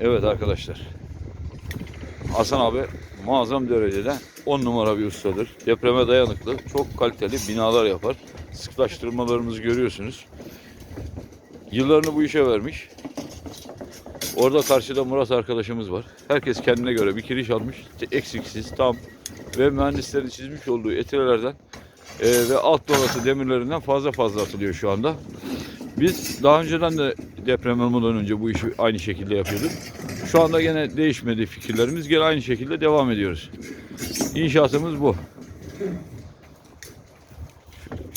Evet arkadaşlar. Hasan abi muazzam derecede 10 numara bir ustadır. Depreme dayanıklı, çok kaliteli binalar yapar. Sıklaştırmalarımızı görüyorsunuz. Yıllarını bu işe vermiş. Orada karşıda Murat arkadaşımız var. Herkes kendine göre bir kiriş almış. Eksiksiz, tam ve mühendislerin çizmiş olduğu etirelerden e, ve alt donatı demirlerinden fazla fazla atılıyor şu anda. Biz daha önceden de deprem olmadan önce bu işi aynı şekilde yapıyorduk. Şu anda gene değişmedi fikirlerimiz. Gene aynı şekilde devam ediyoruz. İnşaatımız bu.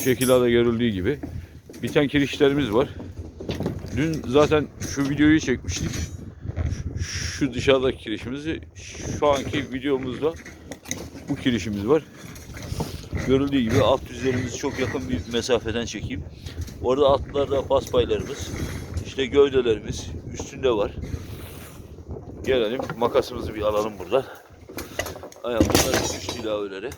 Şekillerde görüldüğü gibi. Biten kirişlerimiz var. Dün zaten şu videoyu çekmiştik. Şu dışarıdaki kirişimizi şu anki videomuzda bu kirişimiz var. Görüldüğü gibi alt yüzlerimizi çok yakın bir mesafeden çekeyim. Orada altlarda paspaylarımız, işte gövdelerimiz üstünde var. Gelelim makasımızı bir alalım buradan. Ayağımızda düştü ilaveleri.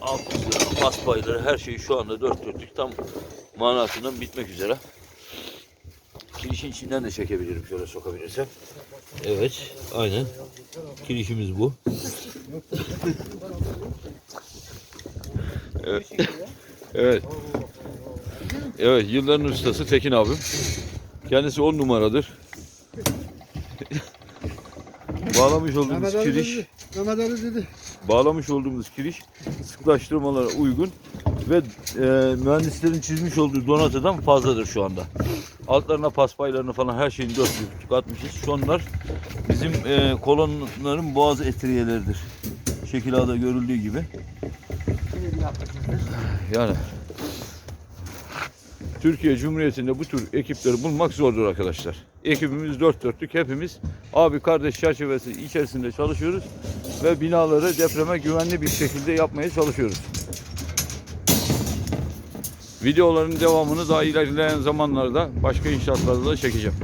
Alt yüzleri, paspayları her şey şu anda dört dörtlük tam manasından bitmek üzere. Kirişin içinden de çekebilirim şöyle sokabilirsem. Evet, aynen. Kirişimiz bu. Evet. evet. Evet, yılların ustası Tekin abim. Kendisi on numaradır. Bağlamış olduğumuz kiriş. Mehmet Ali dedi. Bağlamış olduğumuz kiriş sıklaştırmalara uygun ve e, mühendislerin çizmiş olduğu donatıdan fazladır şu anda. Altlarına paspaylarını falan her şeyini dörtlük atmışız. Şu onlar bizim e, kolonların boğaz etriyeleridir. Şekil A'da görüldüğü gibi. Yani Türkiye Cumhuriyeti'nde bu tür ekipleri bulmak zordur arkadaşlar. Ekibimiz dört dörtlük hepimiz abi kardeş çerçevesi içerisinde çalışıyoruz ve binaları depreme güvenli bir şekilde yapmaya çalışıyoruz. Videoların devamını daha ilerleyen zamanlarda başka inşaatlarda da çekeceğim.